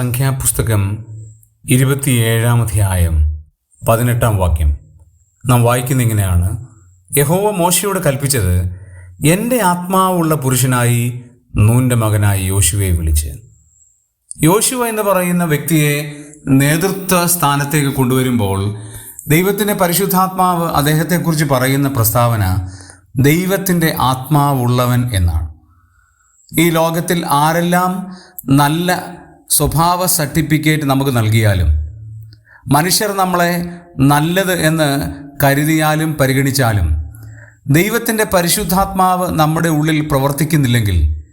സംഖ്യാപുസ്തകം ഇരുപത്തിയേഴാം അധ്യായം പതിനെട്ടാം വാക്യം. നാം വായിക്കുന്ന ഇങ്ങനെയാണ്. യഹോവ മോശയോട് കൽപ്പിച്ചത് എന്റെ ആത്മാവുള്ള പുരുഷനായി നൂന്റെ മകനായി യോശുവയെ വിളിച്ച്. യോശുവ എന്ന് പറയുന്ന വ്യക്തിയെ നേതൃത്വ സ്ഥാനത്തേക്ക് കൊണ്ടുവരുമ്പോൾ ദൈവത്തിന്റെ പരിശുദ്ധാത്മാവ് അദ്ദേഹത്തെക്കുറിച്ച് പറയുന്ന പ്രസ്താവന ദൈവത്തിന്റെ ആത്മാവുള്ളവൻ എന്നാണ്. ഈ ലോകത്തിൽ ആരെല്ലാം നല്ല സ്വഭാവ സർട്ടിഫിക്കറ്റ് നമുക്ക് നൽകിയാലും മനുഷ്യർ നമ്മളെ നല്ലത് എന്ന് കരുതിയാലും പരിഗണിച്ചാലും ദൈവത്തിന്റെ പരിശുദ്ധാത്മാവ് നമ്മുടെ ഉള്ളിൽ പ്രവർത്തിക്കുന്നില്ലെങ്കിൽ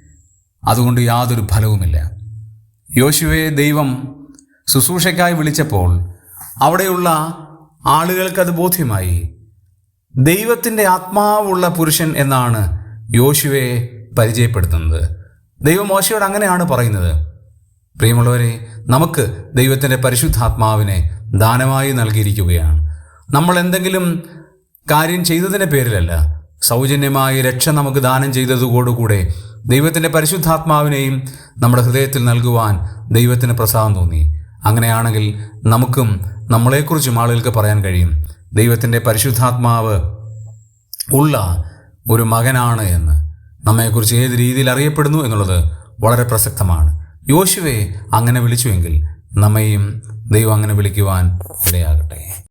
അതുകൊണ്ട് യാതൊരു ഫലവുമില്ല. യോശുവയെ ദൈവം ശുശ്രൂഷയ്ക്കായി വിളിച്ചപ്പോൾ അവിടെയുള്ള ആളുകൾക്കത് ബോധ്യമായി. ദൈവത്തിന്റെ ആത്മാവുള്ള പുരുഷൻ എന്നാണ് യോശുവയെ പരിചയപ്പെടുത്തുന്നത്. ദൈവം മോശയോട് അങ്ങനെയാണ് പറയുന്നത്. പ്രിയമുള്ളവരെ നമുക്ക് ദൈവത്തിന്റെ പരിശുദ്ധാത്മാവിനെ ദാനമായി നൽകിയിരിക്കുകയാണ്. നമ്മൾ എന്തെങ്കിലും കാര്യം ചെയ്തതിന്റെ പേരിലല്ല സൗജന്യമായി രക്ഷ നമുക്ക് ദാനം ചെയ്തതോടുകൂടെ ദൈവത്തിന്റെ പരിശുദ്ധാത്മാവിനെയും നമ്മുടെ ഹൃദയത്തിൽ നൽകുവാൻ ദൈവത്തിന് പ്രസാദം തോന്നി. അങ്ങനെയാണെങ്കിൽ നമുക്കും നമ്മളെക്കുറിച്ചും ആളുകൾക്ക് പറയാൻ കഴിയും ദൈവത്തിന്റെ പരിശുദ്ധാത്മാവ് ഉള്ള ഒരു മകനാണ് എന്ന്. നമ്മെക്കുറിച്ച് ഏത് രീതിയിൽ അറിയപ്പെടുന്നു എന്നുള്ളത് വളരെ പ്രസക്തമാണ്. യോശുവെ അങ്ങനെ വിളിച്ചുവെങ്കിൽ നമ്മയും ദൈവം അങ്ങനെ വിളിക്കുവാൻ ഇടയാകട്ടെ.